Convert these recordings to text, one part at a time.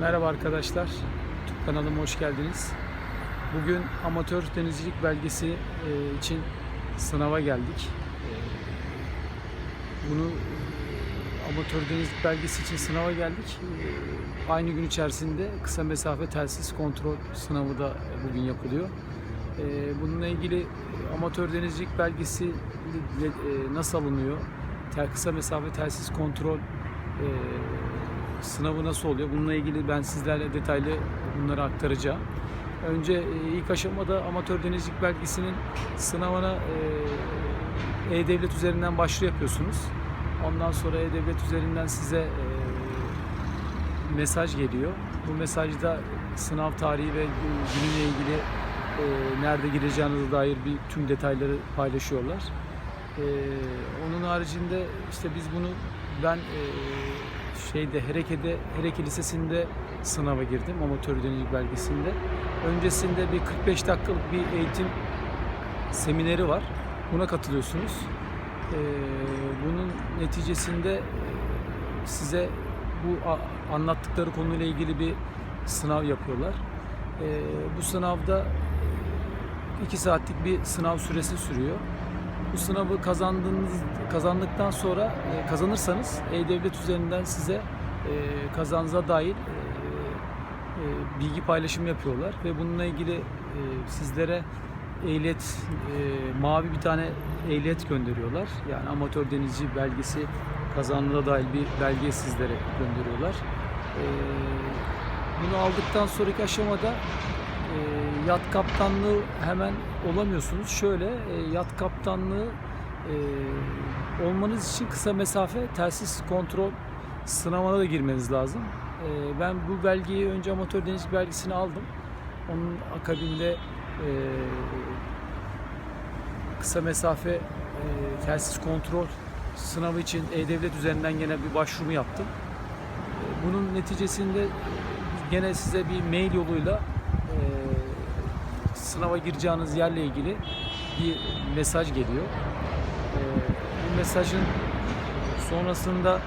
Merhaba arkadaşlar, kanalıma hoş geldiniz. Bugün amatör denizcilik belgesi e, için sınava geldik. E, Bunu amatör denizcilik belgesi için sınava geldik. E, Aynı gün içerisinde kısa mesafe telsiz kontrol sınavı da bugün yapılıyor. Bununla ilgili amatör denizcilik belgesi nasıl alınıyor? Kısa mesafe telsiz kontrol sınavı nasıl oluyor? Bununla ilgili ben sizlerle detaylı bunları aktaracağım. Önce e, ilk aşamada amatör denizcilik belgesinin sınavına e, E-Devlet üzerinden başvuru yapıyorsunuz. Ondan sonra E-Devlet üzerinden size e, mesaj geliyor. Bu mesajda sınav tarihi ve günüyle ilgili nerede gireceğinize dair bir tüm detayları paylaşıyorlar. E, onun haricinde işte biz bunu ben e, şeyde Hereke'de Hereke Lisesi'nde sınava girdim amatör denizcilik belgesinde. Öncesinde bir 45 dakikalık bir eğitim semineri var. Buna katılıyorsunuz. Ee, bunun neticesinde e, size bu anlattıkları konuyla ilgili bir sınav yapıyorlar. Ee, bu sınavda 2 saatlik bir sınav süresi sürüyor. Bu sınavı kazandığınız kazandıktan sonra e, kazanırsanız E-Devlet üzerinden size e, kazanıza dair e, e, bilgi paylaşımı yapıyorlar ve bununla ilgili e, sizlere ehliyet e, mavi bir tane ehliyet gönderiyorlar. Yani amatör denizci belgesi kazandığına dair bir belge sizlere gönderiyorlar. E, bunu aldıktan sonraki aşamada e, yat kaptanlığı hemen olamıyorsunuz. Şöyle e, yat kaptanlığı e, olmanız için kısa mesafe telsiz kontrol sınavına da girmeniz lazım. E, ben bu belgeyi önce amatör denizcilik belgesini aldım. Onun akabinde e, kısa mesafe e, telsiz kontrol sınavı için E-Devlet üzerinden gene bir başvurumu yaptım. E, Bunun neticesinde e, gene size bir mail yoluyla sınava gireceğiniz yerle ilgili bir mesaj geliyor. E, bu mesajın sonrasında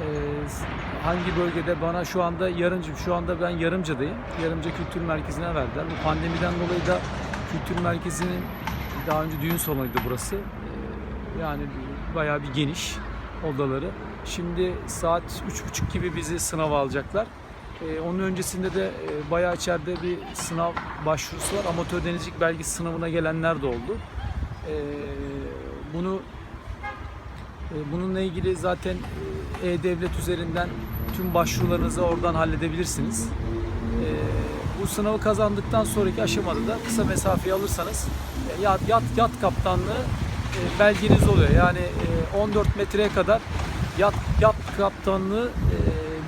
e, hangi bölgede bana şu anda yarımcı şu anda ben yarımcadayım. Yarımca Kültür Merkezi'ne verdiler. Bu pandemiden dolayı da Kültür Merkezi'nin daha önce düğün salonuydu burası. E, yani bayağı bir geniş odaları. Şimdi saat üç buçuk gibi bizi sınava alacaklar. Ee, onun öncesinde de e, bayağı içeride bir sınav başvurusu var. Amatör denizcilik belgesi sınavına gelenler de oldu. Ee, bunu e, bununla ilgili zaten e, E-Devlet üzerinden tüm başvurularınızı oradan halledebilirsiniz. Ee, bu sınavı kazandıktan sonraki aşamada da kısa mesafeyi alırsanız yat yat, yat kaptanlığı belgeniz oluyor. Yani e, 14 metreye kadar yat yat kaptanlığı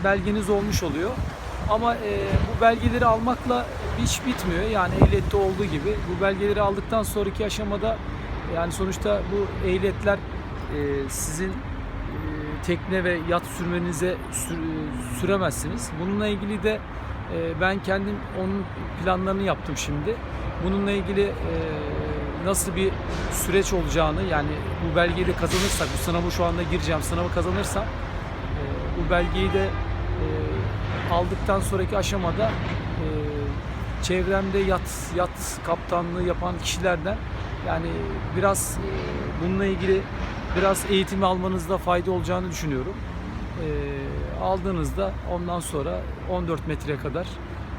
belgeniz olmuş oluyor. Ama e, bu belgeleri almakla hiç bitmiyor. Yani ehliyette olduğu gibi bu belgeleri aldıktan sonraki aşamada yani sonuçta bu ehliyetler e, sizin e, tekne ve yat sürmenize sür- süremezsiniz. Bununla ilgili de e, ben kendim onun planlarını yaptım şimdi. Bununla ilgili e, nasıl bir süreç olacağını yani bu belgeyi de kazanırsak bu sınavı şu anda gireceğim sınavı kazanırsam e, bu belgeyi de e, aldıktan sonraki aşamada e, çevremde yat yat kaptanlığı yapan kişilerden yani biraz e, bununla ilgili biraz eğitimi almanızda fayda olacağını düşünüyorum. E, aldığınızda ondan sonra 14 metreye kadar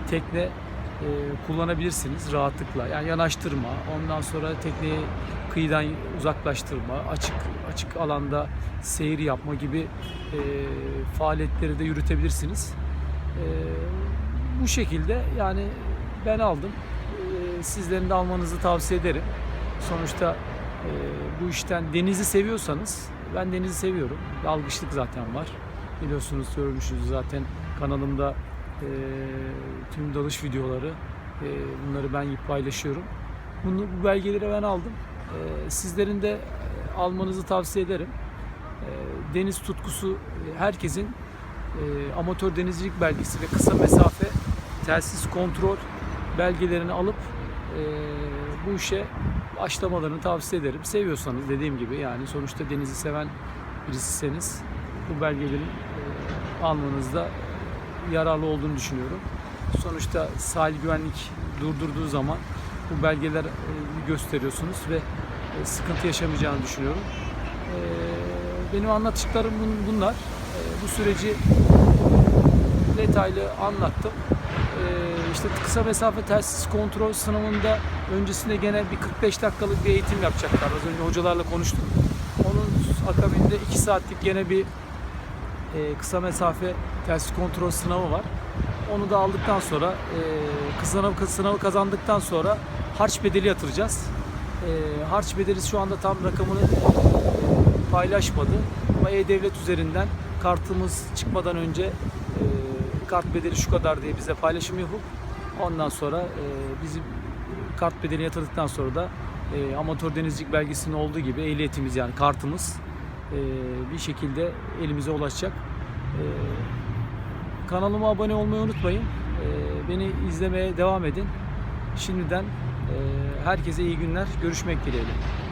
tekne e, kullanabilirsiniz rahatlıkla. Yani yanaştırma, ondan sonra tekneyi kıyıdan uzaklaştırma, açık açık alanda seyir yapma gibi e, faaliyetleri de yürütebilirsiniz. E, bu şekilde yani ben aldım. E, sizlerin de almanızı tavsiye ederim. Sonuçta e, bu işten denizi seviyorsanız ben denizi seviyorum. Dalgıçlık zaten var. Biliyorsunuz görmüşsünüz zaten kanalımda e, tüm dalış videoları e, bunları ben paylaşıyorum. Bunu, bu belgeleri ben aldım. E, sizlerin de e, almanızı tavsiye ederim. E, deniz tutkusu e, herkesin e, amatör denizcilik belgesi ve kısa mesafe telsiz kontrol belgelerini alıp e, bu işe başlamalarını tavsiye ederim. Seviyorsanız dediğim gibi yani sonuçta denizi seven birisiseniz bu belgelerin e, almanızda yararlı olduğunu düşünüyorum. Sonuçta sahil güvenlik durdurduğu zaman bu belgeler e, gösteriyorsunuz ve e, sıkıntı yaşamayacağını düşünüyorum. E, Benim anlatacaklarım bun- bunlar. E, Bu süreci detaylı anlattım. Ee, işte kısa mesafe telsiz kontrol sınavında öncesinde gene bir 45 dakikalık bir eğitim yapacaklar. Az önce hocalarla konuştuk. Onun akabinde 2 saatlik gene bir e, kısa mesafe telsiz kontrol sınavı var. Onu da aldıktan sonra e, sınavı, sınavı kazandıktan sonra harç bedeli yatıracağız. E, harç bedeli şu anda tam rakamını paylaşmadı. Ama E-Devlet üzerinden kartımız çıkmadan önce e, kart bedeli şu kadar diye bize paylaşım yapıp ondan sonra e, bizim kart bedeli yatırdıktan sonra da e, amatör denizcilik belgesinin olduğu gibi ehliyetimiz yani kartımız e, bir şekilde elimize ulaşacak. E, kanalıma abone olmayı unutmayın. E, beni izlemeye devam edin. Şimdiden e, herkese iyi günler. Görüşmek dileğiyle.